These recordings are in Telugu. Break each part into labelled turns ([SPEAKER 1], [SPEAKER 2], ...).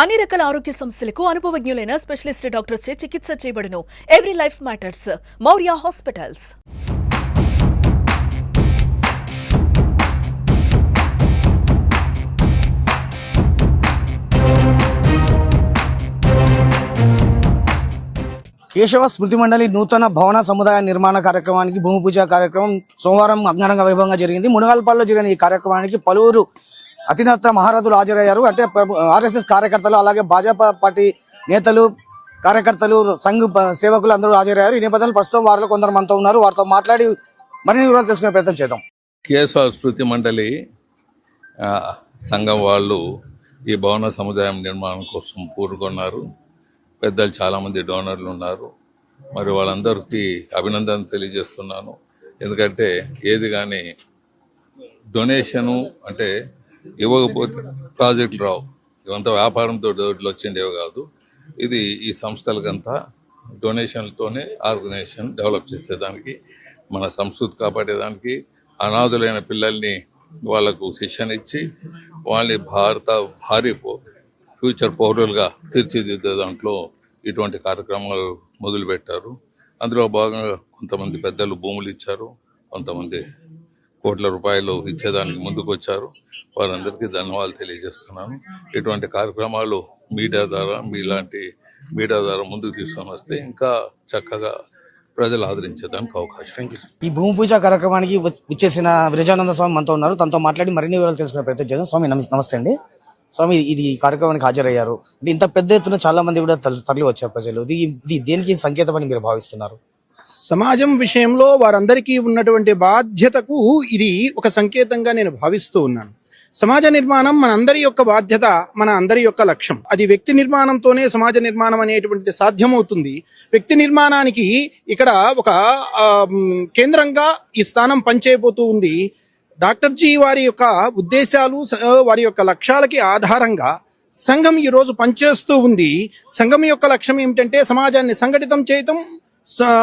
[SPEAKER 1] అన్ని రకాల ఆరోగ్య సమస్యలకు అనుభవజ్ఞులైన స్పెషలిస్ట్ డాక్టర్ చే చికిత్స చేయబడును. Every life matters Maurya hospitals
[SPEAKER 2] Keshava స్మృతి మండలి నూతన భవన సముదాయ నిర్మాణ కార్యక్రమానికి భూమి పూజ కార్యక్రమం సోమవారం అంగరంగ వైభవంగా జరిగింది. మునగల్పాల్లో జరిగిన ఈ కార్యక్రమానికి పలువురు అతినేత మహారథులు హాజరయ్యారు. అంటే ఆర్ఎస్ఎస్ కార్యకర్తలు అలాగే భాజపా పార్టీ నేతలు కార్యకర్తలు సంఘ్ సేవకులు అందరూ హాజరయ్యారు. ఈ నేపథ్యంలో ప్రస్తుతం వారిలో కొందరు మనతో ఉన్నారు. వారితో మాట్లాడి మరిన్ని వివరాలు తెలుసుకునే ప్రయత్నం చేద్దాం.
[SPEAKER 3] కేశవ స్మృతి మండలి సంఘం వాళ్ళు ఈ భవన సముదాయం నిర్మాణం కోసం పూరుకున్నారు. పెద్దలు చాలామంది డోనర్లు ఉన్నారు. మరి వాళ్ళందరికీ అభినందన తెలియజేస్తున్నాను. ఎందుకంటే ఏది కానీ డొనేషను అంటే ఇవ్వకపోతే ప్రాజెక్టులు రావు. ఇవంతా వ్యాపారంతో డోర్లు వచ్చిండేవి కాదు. ఇది ఈ సంస్థలకంతా డొనేషన్లతోనే ఆర్గనైజేషన్ డెవలప్ చేసేదానికి మన సంస్కృతి కాపాడేదానికి అనాథులైన పిల్లల్ని వాళ్ళకు శిక్షణ ఇచ్చి వాళ్ళని భారత భారీ ఫ్యూచర్ పౌరులుగా తీర్చిదిద్దే దాంట్లో ఇటువంటి కార్యక్రమాలు మొదలుపెట్టారు. అందులో భాగంగా కొంతమంది పెద్దలు భూములు ఇచ్చారు కొంతమంది కోట్ల రూపాయలు ఇచ్చేదానికి ముందుకు వచ్చారు వారందరికీ ధన్యవాదాలు తెలియజేస్తున్నాను. ఇటువంటి కార్యక్రమాలు మీడియా ద్వారా మీలాంటి మీడియా ద్వారా ముందుకు తీసుకొని వస్తే ఇంకా చక్కగా ప్రజలు ఆదరించేదానికి అవకాశం.
[SPEAKER 2] థ్యాంక్ యూ ఈ భూమి పూజ కార్యక్రమానికి విచ్చేసిన విరజానంద స్వామి మనతో ఉన్నారు. తనతో మాట్లాడి మరిన్ని వివరాలు తెలుసుకునే ప్రయత్నం చేద్దాం. స్వామి నమస్- నమస్తే అండి. స్వామి ఇది ఈ కార్యక్రమానికి హాజరయ్యారు. అంటే ఇంత పెద్ద ఎత్తున చాలా మంది కూడా తరలి వచ్చారు ప్రజలు. ఇది ఇది దేనికి సంకేతం అని మీరు భావిస్తున్నారు?
[SPEAKER 4] సమాజం విషయంలో వారందరికీ ఉన్నటువంటి బాధ్యతకు ఇది ఒక సంకేతంగా నేను భావిస్తూ ఉన్నాను. సమాజ నిర్మాణం మన అందరి యొక్క బాధ్యత మన అందరి యొక్క లక్ష్యం. అది వ్యక్తి నిర్మాణంతోనే సమాజ నిర్మాణం అనేటువంటిది సాధ్యమవుతుంది. వ్యక్తి నిర్మాణానికి ఇక్కడ ఒక కేంద్రంగా ఈ స్థానం పనిచేయబోతూ ఉంది. డాక్టర్ జీ వారి యొక్క ఉద్దేశాలు స- వారి యొక్క లక్ష్యాలకి ఆధారంగా సంఘం ఈ రోజు పనిచేస్తూ ఉంది. సంఘం యొక్క లక్ష్యం ఏమిటంటే సమాజాన్ని సంఘటితం చేయటం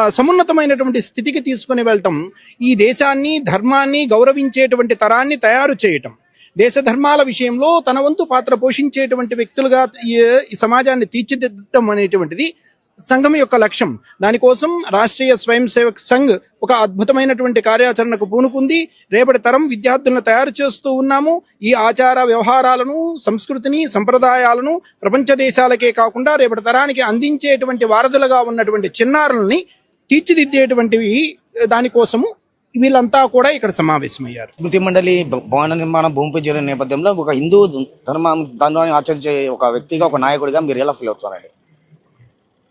[SPEAKER 4] సమున్నతమైనటువంటి స్థితికి తీసుకుని వెళ్ళటం ఈ దేశాన్ని ధర్మాన్ని గౌరవించేటువంటి తరాన్ని తయారు చేయటం. దేశ ధర్మాల విషయంలో తన వంతు పాత్ర పోషించేటువంటి వ్యక్తులుగా ఈ ఈ సమాజాన్ని తీర్చిదిద్దడం అనేటువంటిది సంఘం యొక్క లక్ష్యం. దానికోసం రాష్ట్రీయ స్వయం సేవక్ సంఘ్ ఒక అద్భుతమైనటువంటి కార్యాచరణకు పూనుకుంది. రేపటి తరం విద్యార్థులను తయారు చేస్తూ ఉన్నాము. ఈ ఆచార వ్యవహారాలను సంస్కృతిని సంప్రదాయాలను ప్రపంచ దేశాలకే కాకుండా రేపటి తరానికి అందించేటువంటి వారధులుగా ఉన్నటువంటి చిన్నారుల్ని తీర్చిదిద్దేటువంటివి దానికోసము వీళ్ళంతా కూడా ఇక్కడ సమావేశమయ్యారు.
[SPEAKER 2] స్మృతి మండలి భవన నిర్మాణ భూమి పూజ జరిగిన నేపథ్యంలో ఒక హిందూ ధర్మం ధర్మాన్ని ఆచరించే ఒక వ్యక్తిగా ఒక నాయకుడిగా మీరు ఎలా ఫీల్ అవుతున్నారండి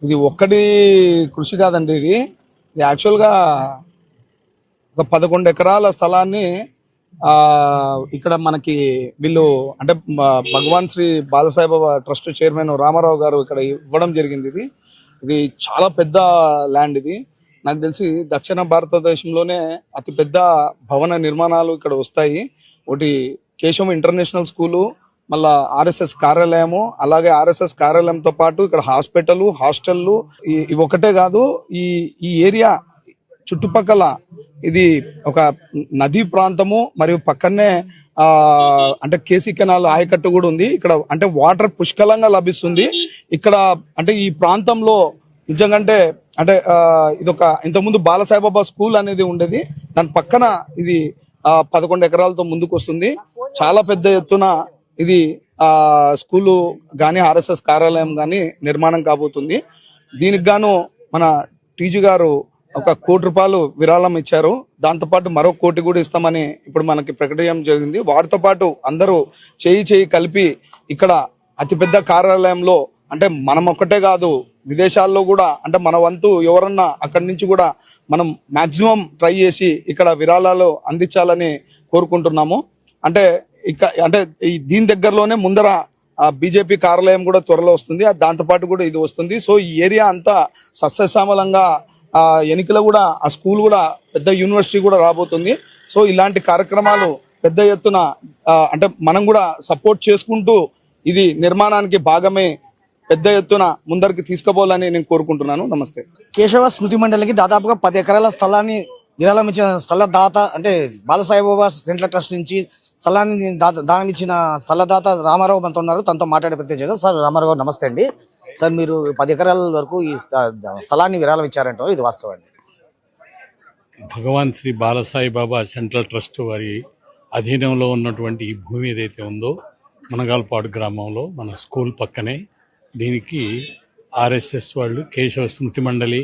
[SPEAKER 5] ఇది ఒక్కటి కృషి కాదండి ఇది. ఇది యాక్చువల్గా ఒక పదకొండు ఎకరాల స్థలాన్ని ఆ ఇక్కడ మనకి వీళ్ళు అంటే భగవాన్ శ్రీ బాలసాయిబాబా ట్రస్ట్ చైర్మన్ రామారావు గారు ఇక్కడ ఇవ్వడం జరిగింది ఇది. ఇది చాలా పెద్ద ల్యాండ్ ఇది. నాకు తెలిసి దక్షిణ భారతదేశంలోనే అతి పెద్ద భవన నిర్మాణాలు ఇక్కడ వస్తాయి. ఒకటి కేశవం ఇంటర్నేషనల్ స్కూలు మళ్ళా ఆర్ఎస్ఎస్ కార్యాలయము అలాగే ఆర్ఎస్ఎస్ కార్యాలయంతో పాటు ఇక్కడ హాస్పిటల్ హాస్టళ్ళు ఇవి ఒకటే కాదు ఈ ఈ ఏరియా చుట్టుపక్కల ఇది ఒక నదీ ప్రాంతము మరియు పక్కనే ఆ అంటే కేసీ కెనాల్ ఆయకట్టు కూడా ఉంది. ఇక్కడ అంటే వాటర్ పుష్కలంగా లభిస్తుంది. ఇక్కడ అంటే ఈ ప్రాంతంలో నిజంగంటే అంటే ఇదొక ఇంతకుముందు బాలసాయిబాబా స్కూల్ అనేది ఉండేది. దాని పక్కన ఇది ఆ పదకొండు ఎకరాలతో ముందుకు వస్తుంది చాలా పెద్ద ఎత్తున ఇది ఆ స్కూలు కానీ ఆర్ఎస్ఎస్ కార్యాలయం కానీ నిర్మాణం కాబోతుంది. దీనికి గాను మన టీజీ గారు ఒక కోటి రూపాయలు విరాళం ఇచ్చారు. దాంతో పాటు మరో కోటి కూడా ఇస్తామని ఇప్పుడు మనకి ప్రకటించడం జరిగింది. వాటితో పాటు అందరూ చేయి చేయి కలిపి ఇక్కడ అతిపెద్ద కార్యాలయంలో అంటే మనం ఒక్కటే కాదు విదేశాల్లో కూడా అంటే మన వంతు ఎవరన్నా అక్కడి నుంచి కూడా మనం మాక్సిమం ట్రై చేసి ఇక్కడ విరాళాలు అందించాలని కోరుకుంటున్నాము. అంటే ఇక అంటే ఈ దీని దగ్గరలోనే ముందర బీజేపీ కార్యాలయం కూడా త్వరలో వస్తుంది దాంతోపాటు కూడా ఇది వస్తుంది. సో ఈ ఏరియా అంతా సస్యశ్యామలంగా ఎన్నికలు కూడా ఆ స్కూల్ కూడా పెద్ద యూనివర్సిటీ కూడా రాబోతుంది. సో ఇలాంటి కార్యక్రమాలు పెద్ద ఎత్తున అంటే మనం కూడా సపోర్ట్ చేసుకుంటూ ఇది నిర్మాణానికి భాగమే పెద్ద ఎత్తున ముందరికి తీసుకుపోవాలని నేను కోరుకుంటున్నాను. నమస్తే.
[SPEAKER 2] కేశవ స్మృతి మండలికి దాదాపుగా పది ఎకరాల స్థలాన్ని విరాళం ఇచ్చిన స్థల దాత అంటే బాలసాయిబాబా సెంట్రల్ ట్రస్ట్ నుంచి స్థలాన్ని దానం ఇచ్చిన స్థలదాత రామారావు మనతో ఉన్నారు. తనతో మాట్లాడే ప్రయత్నం చేద్దాం. సార్ రామారావు గారు నమస్తే అండి. సార్ మీరు పది ఎకరాల వరకు ఈ స్థ- స్థలాన్ని విరాళం ఇచ్చారంటారు ఇది వాస్తవం. అండి
[SPEAKER 6] భగవాన్ శ్రీ బాలసాయి బాబా సెంట్రల్ ట్రస్ట్ వారి అధీనంలో ఉన్నటువంటి ఈ భూమి ఏదైతే ఉందో మునగాలపాడు గ్రామంలో మన స్కూల్ పక్కనే దీనికి ఆర్ఎస్ఎస్ వాళ్ళు కేశవ స్మృతి మండలి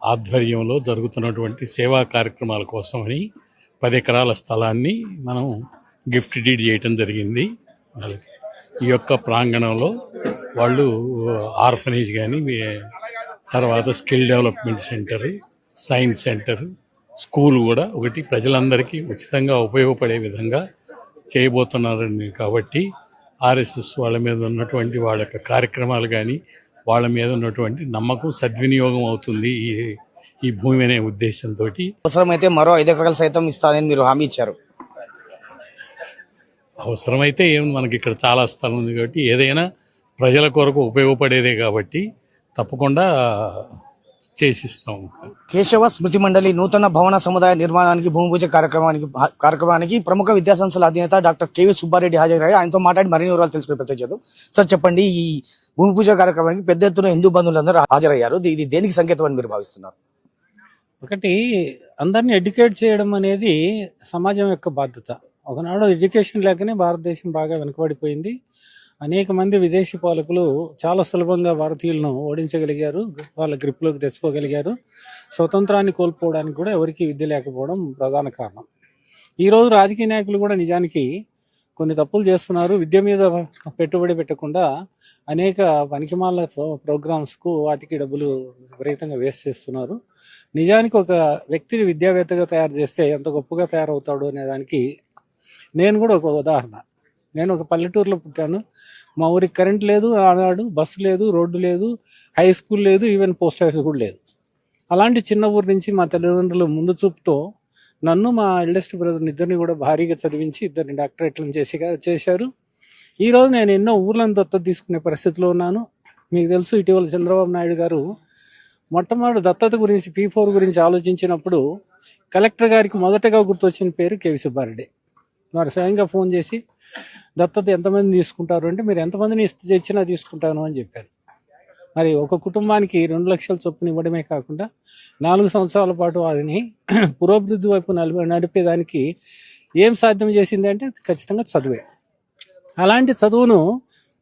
[SPEAKER 6] ఆధ్వర్యంలో జరుగుతున్నటువంటి సేవా కార్యక్రమాల కోసమని పది ఎకరాల స్థలాన్ని మనం గిఫ్ట్ డీడ్ చేయటం జరిగింది వాళ్ళకి. ఈ యొక్క ప్రాంగణంలో వాళ్ళు ఆర్ఫనేజ్ కానీ తర్వాత skill development centre science centre school కూడా ఒకటి ప్రజలందరికీ ఉచితంగా ఉపయోగపడే విధంగా చేయబోతున్నారని కాబట్టి ఆర్ఎస్ఎస్ వాళ్ళ మీద ఉన్నటువంటి వాళ్ళ యొక్క కార్యక్రమాలు కానీ వాళ్ళ మీద ఉన్నటువంటి నమ్మకం సద్వినియోగం అవుతుంది ఈ ఈ భూమి అనే ఉద్దేశంతో
[SPEAKER 2] అవసరమైతే మరో ఐదు ఎకరాలు సైతం ఇస్తానని మీరు హామీ ఇచ్చారు.
[SPEAKER 6] అవసరమైతే ఏం మనకి ఇక్కడ చాలా స్థలం ఉంది కాబట్టి ఏదైనా ప్రజల కొరకు ఉపయోగపడేదే కాబట్టి తప్పకుండా చేసిస్తాం
[SPEAKER 2] కేశవ స్మృతి మండలి నూతన భవన సముదాయ నిర్మాణానికి భూమి పూజ కార్యక్రమానికి కార్యక్రమానికి ప్రముఖ విద్యాసంస్థల అధినేత డాక్టర్ కేవీ సుబ్బారెడ్డి హాజరయ్యారు. ఆయనతో మాట్లాడి మరిన్ని వివరాలు తెలుసుకునే ప్రయత్నం చేద్దాం. సార్ చెప్పండి ఈ భూమి పూజ కార్యక్రమానికి పెద్ద ఎత్తున హిందూ బంధువులందరూ హాజరయ్యారు. ఇది- ఇది దేనికి సంకేతం అని మీరు భావిస్తున్నారు?
[SPEAKER 7] ఒకటి అందరిని ఎడ్యుకేట్ చేయడం అనేది సమాజం యొక్క బాధ్యత. ఒకనాడు ఎడ్యుకేషన్ లేకనే భారతదేశం బాగా వెనుకబడిపోయింది. అనేక మంది విదేశీ పాలకులు చాలా సులభంగా భారతీయులను ఓడించగలిగారు వాళ్ళ గ్రిప్లోకి తెచ్చుకోగలిగారు. స్వతంత్రాన్ని కోల్పోవడానికి కూడా ఎవరికీ విద్య లేకపోవడం ప్రధాన కారణం. ఈరోజు రాజకీయ నాయకులు కూడా నిజానికి కొన్ని తప్పులు చేస్తున్నారు. విద్య మీద పెట్టుబడి పెట్టకుండా అనేక పనికిమాల ప్రోగ్రామ్స్కు వాటికి డబ్బులు విపరీతంగా వేస్ట్ చేస్తున్నారు. నిజానికి ఒక వ్యక్తిని విద్యావేత్తగా తయారు చేస్తే ఎంత గొప్పగా తయారవుతాడు అనే దానికి నేను కూడా ఒక ఉదాహరణ. నేను ఒక పల్లెటూరులో పుట్టాను. మా ఊరికి కరెంట్ లేదు ఆనాడు బస్సు లేదు రోడ్డు లేదు హై స్కూల్ లేదు ఈవెన్ పోస్ట్ ఆఫీస్ కూడా లేదు. అలాంటి చిన్న ఊరు నుంచి మా తల్లిదండ్రులు ముందు చూపుతో నన్ను మా ఎల్డెస్ట్ బ్రదర్ని ఇద్దరిని కూడా భారీగా చదివించి ఇద్దరిని డాక్టరేట్లను చేసి చేశారు. ఈరోజు నేను ఎన్నో ఊర్లను దత్తత తీసుకునే పరిస్థితిలో ఉన్నాను. మీకు తెలుసు ఇటీవల చంద్రబాబు నాయుడు గారు మొట్టమొదటి దత్తత గురించి పీ ఫోర్ గురించి ఆలోచించినప్పుడు కలెక్టర్ గారికి మొదటగా గుర్తొచ్చిన పేరు కేవి సుబ్బారెడ్డి. వారు స్వయంగా ఫోన్ చేసి దత్తత ఎంతమంది తీసుకుంటారు? అంటే మీరు ఎంతమందిని ఇస్తే తెచ్చినా తీసుకుంటాను అని చెప్పారు. మరి ఒక కుటుంబానికి రెండు లక్షల చొప్పున ఇవ్వడమే కాకుండా నాలుగు సంవత్సరాల పాటు వారిని పురోభివృద్ధి వైపు నడిపే నడిపేదానికి ఏం సాధ్యం చేసింది అంటే ఖచ్చితంగా చదువే. అలాంటి చదువును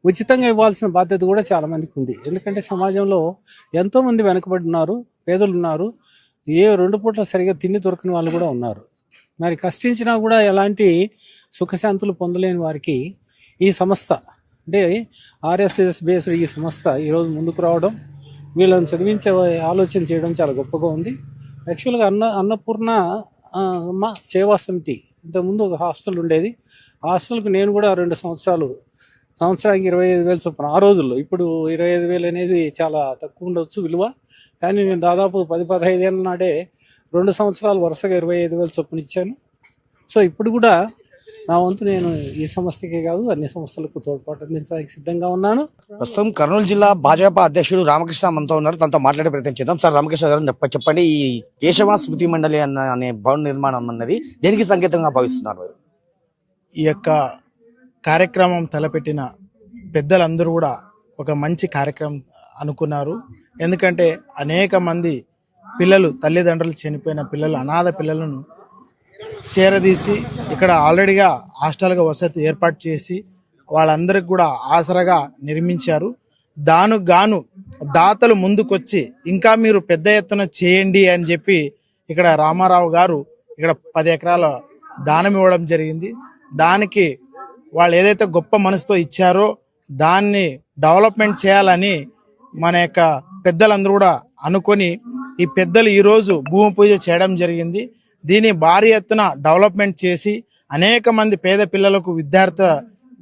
[SPEAKER 7] ఉచితంగా ఇవ్వాల్సిన బాధ్యత కూడా చాలా మందికి ఉంది. ఎందుకంటే సమాజంలో ఎంతోమంది వెనుకబడి వెనకబడి ఉన్నారు పేదలు ఉన్నారు ఏ రెండు పూట్ల సరిగా తిండి దొరకని వాళ్ళు కూడా ఉన్నారు. మరి కష్టించినా కూడా ఎలాంటి సుఖశాంతులు పొందలేని వారికి ఈ సంస్థ అంటే ఆర్ఎస్ఎస్ బేస్డ్ ఈ సంస్థ ఈరోజు ముందుకు రావడం వీళ్ళని చదివించే ఆలోచన చేయడం చాలా గొప్పగా ఉంది. యాక్చువల్గా అన్న అన్నపూర్ణ మా సేవా సమితి ఇంతకుముందు ఒక హాస్టల్ ఉండేది. హాస్టల్కి నేను కూడా రెండు సంవత్సరాలు సంవత్సరానికి ఇరవై ఐదు వేలు చొప్పున ఆ రోజుల్లో ఇప్పుడు ఇరవై ఐదు వేలు అనేది చాలా తక్కువ ఉండవచ్చు విలువ. కానీ నేను దాదాపు పది పదహైదు ఏళ్ళ నాడే రెండు సంవత్సరాలు వరుసగా ఇరవై ఐదు వేలు చొప్పున ఇచ్చాను. సో ఇప్పుడు కూడా నా వంతు నేను ఈ సంస్థకే కాదు అన్ని సంస్థలకు తోడ్పాటు అందించడానికి సిద్ధంగా ఉన్నాను.
[SPEAKER 2] ప్రస్తుతం కర్నూలు జిల్లా భాజపా అధ్యక్షుడు రామకృష్ణ మనతో ఉన్నారు. తనతో మాట్లాడే ప్రయత్నం చేద్దాం. సార్ రామకృష్ణ గారు చెప్ప- చెప్పండి. ఈ కేశవ స్మృతి మండలి అన్న అనే భవన నిర్మాణం అన్నది దేనికి సంకేతంగా భావిస్తున్నారు మీరు?
[SPEAKER 8] ఈ యొక్క కార్యక్రమం తలపెట్టిన పెద్దలందరూ కూడా ఒక మంచి కార్యక్రమం అనుకున్నారు. ఎందుకంటే అనేక మంది పిల్లలు తల్లిదండ్రులు చనిపోయిన పిల్లలు అనాథ పిల్లలను చేరదీసి ఇక్కడ ఆల్రెడీగా హాస్టల్గా వసతి ఏర్పాటు చేసి వాళ్ళందరికి కూడా ఆసరగా నిర్మించారు. దాను గాను దాతలు ముందుకొచ్చి ఇంకా మీరు పెద్ద ఎత్తున చేయండి అని చెప్పి ఇక్కడ రామారావు గారు ఇక్కడ పది ఎకరాల దానం ఇవ్వడం జరిగింది. దానికి వాళ్ళు ఏదైతే గొప్ప మనసుతో ఇచ్చారో దాన్ని డెవలప్మెంట్ చేయాలని మన యొక్క పెద్దలందరూ కూడా అనుకొని ఈ పెద్దలు ఈరోజు భూమి పూజ చేయడం జరిగింది. దీన్ని భారీ ఎత్తున డెవలప్మెంట్ చేసి అనేక మంది పేద పిల్లలకు విద్యార్థ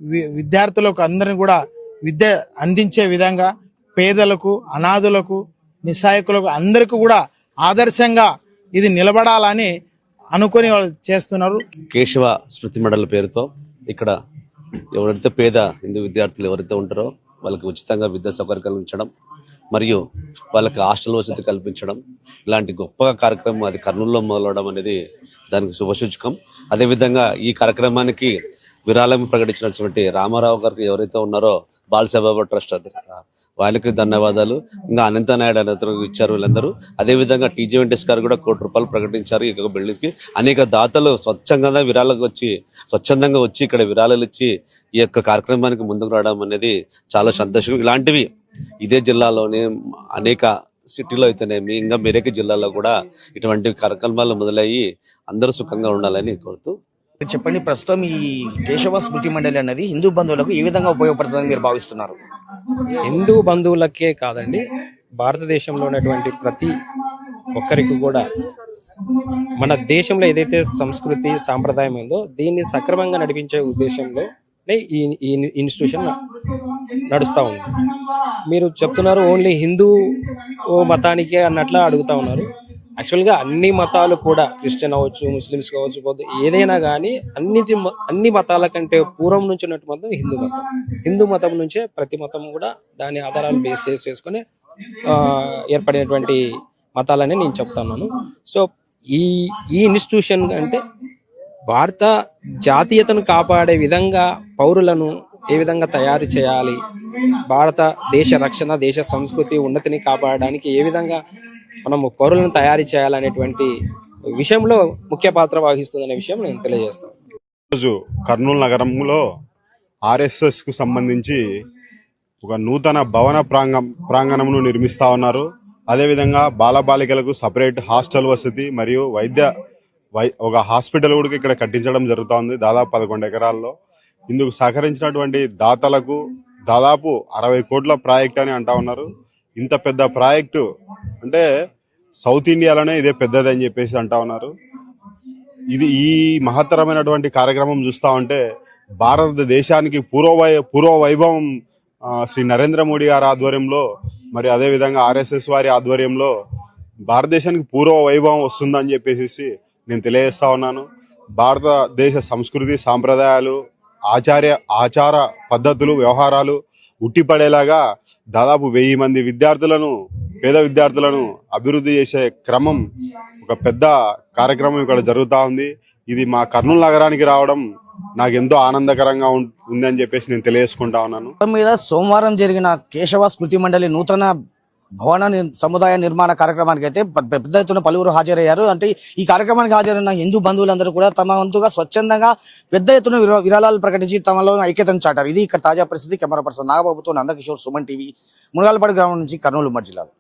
[SPEAKER 8] వి- విద్యార్థులకు అందరిని కూడా విద్య అందించే విధంగా పేదలకు అనాథులకు నిస్సాయకులకు అందరికీ కూడా ఆదర్శంగా ఇది నిలబడాలని అనుకొని వాళ్ళు చేస్తున్నారు.
[SPEAKER 9] కేశవ స్మృతి మెడల పేరుతో ఇక్కడ ఎవరైతే పేద హిందూ విద్యార్థులు ఎవరైతే ఉంటారో వాళ్ళకి ఉచితంగా విద్యా సౌకర్యం కల్పించడం మరియు వాళ్ళకి హాస్టల్ వసతి కల్పించడం ఇలాంటి గొప్ప కార్యక్రమం అది కర్నూలులో మొదలవడం అనేది దానికి శుభసూచకం అదేవిధంగా ఈ కార్యక్రమానికి విరాళం ప్రకటించినటువంటి రామారావు గారికి ఎవరైతే ఉన్నారో బాలసాబాబా ట్రస్ట్ వాళ్ళకి ధన్యవాదాలు. ఇంకా అనంత నాయుడు అనే ఇచ్చారు వీళ్ళందరూ. అదేవిధంగా టీజీ వెంకటేష్ గారు కూడా కోటి రూపాయలు ప్రకటించారు ఈ బిల్డింగ్కి. బిల్డింగ్కి అనేక దాతలు స్వచ్ఛంగా విరాళకు వచ్చి స్వచ్ఛందంగా వచ్చి ఇక్కడ విరాళాలు ఇచ్చి ఈ యొక్క కార్యక్రమానికి ముందుకు రావడం అనేది చాలా సంతోషం ఇలాంటివి ఇదే జిల్లాలోనే అనేక సిటీలో అయితేనేమి ఇంకా మెరేకి జిల్లాలో కూడా ఇటువంటి కార్యక్రమాలు మొదలయ్యి అందరూ సుఖంగా ఉండాలని కోరుతూ.
[SPEAKER 2] చెప్పండి ప్రస్తుతం ఈ కేశవ స్మృతి మండలి అనేది హిందూ బంధువులకు ఏ విధంగా ఉపయోగపడుతుందని మీరు భావిస్తున్నారు?
[SPEAKER 10] హిందూ బంధువులకే కాదండి భారతదేశంలో ఉన్నటువంటి ప్రతి ఒక్కరికి కూడా మన దేశంలో ఏదైతే సంస్కృతి సాంప్రదాయం ఉందో దీన్ని సక్రమంగా నడిపించే ఉద్దేశంలో ఈ ఈ ఇన్స్టిట్యూషన్ నడుస్తూ ఉంది. మీరు చెప్తున్నారు ఓన్లీ హిందూ మతానికే అన్నట్లా అడుగుతా ఉన్నారు. యాక్చువల్గా అన్ని మతాలు కూడా క్రిస్టియన్ అవ్వచ్చు ముస్లిమ్స్ కావచ్చు బౌద్ధ ఏదైనా కానీ అన్నిటి అన్ని మతాల కంటే పూర్వం నుంచి ఉన్నట్టు మతం హిందూ మతం. హిందూ మతం నుంచే ప్రతి మతం కూడా దాని ఆధారాలు బేస్ చేసి చేసుకొని ఆ, ఏర్పడినటువంటి మతాలని నేను చెప్తున్నాను. సో ఈ ఈ ఇన్స్టిట్యూషన్ అంటే భారత జాతీయతను కాపాడే విధంగా పౌరులను ఏ విధంగా తయారు చేయాలి? భారత దేశ రక్షణ దేశ సంస్కృతి ఉన్నతిని కాపాడడానికి ఏ విధంగా మనము పౌరులను తయారు చేయాలనేటువంటి విషయంలో ముఖ్య పాత్ర వహిస్తుందనే విషయం నేను తెలియజేస్తాను.
[SPEAKER 11] ఈరోజు కర్నూలు నగరంలో ఆర్ఎస్ఎస్కు సంబంధించి ఒక నూతన భవన ప్రాంగం ప్రాంగణమును నిర్మిస్తా ఉన్నారు. అదేవిధంగా బాలబాలికలకు సపరేట్ హాస్టల్ వసతి మరియు వైద్య వై ఒక హాస్పిటల్ కూడా ఇక్కడ కట్టించడం జరుగుతుంది. దాదాపు పదకొండు ఎకరాల్లో. ఇందుకు సహకరించినటువంటి దాతలకు దాదాపు అరవై కోట్ల ప్రాజెక్ట్ అని అంటా ఉన్నారు. ఇంత పెద్ద ప్రాజెక్టు అంటే సౌత్ ఇండియాలోనే ఇదే పెద్దది అని చెప్పేసి అంటా ఉన్నారు. ఇది ఈ మహత్తరమైనటువంటి కార్యక్రమం చూస్తా ఉంటే భారతదేశానికి పూర్వ వై పూర్వ వైభవం శ్రీ నరేంద్ర మోడీ గారి ఆధ్వర్యంలో మరి అదే విధంగా ఆర్ఎస్ఎస్ వారి ఆధ్వర్యంలో భారతదేశానికి పూర్వ వైభవం వస్తుందని చెప్పేసి నేను తెలియజేస్తా ఉన్నాను. భారతదేశ సంస్కృతి సాంప్రదాయాలు ఆచార్య ఆచార పద్ధతులు వ్యవహారాలు ఉట్టిపడేలాగా దాదాపు వెయ్యి మంది విద్యార్థులను పేద విద్యార్థులను అభివృద్ధి చేసే క్రమం ఒక పెద్ద కార్యక్రమం ఇక్కడ జరుగుతూ ఉంది. ఇది మా కర్నూలు నగరానికి రావడం నాకు ఎంతో ఆనందకరంగా ఉం- చెప్పేసి నేను తెలియజేసుకుంటా ఉన్నాను.
[SPEAKER 2] మీద సోమవారం జరిగిన కేశవ స్మృతి మండలి నూతన భవన సముదాయ నిర్మాణ కార్యక్రమానికి అయితే పెద్ద ఎత్తున పలువురు హాజరయ్యారు. అంటే ఈ కార్యక్రమానికి హాజరైన హిందూ బంధువులందరూ కూడా తమ వంతుగా స్వచ్ఛందంగా పెద్ద ఎత్తున విరాళాలు ప్రకటించి తమలో ఐక్యతను చాటారు. ఇది ఇక్కడ తాజా పరిస్థితి. కెమెరా పర్సన్ నాగబాబుతో నందకిషోర్ సుమన్ టీవీ మునగాలపాడు గ్రామం నుంచి కర్నూలు ఉమ్మడి జిల్లాలో.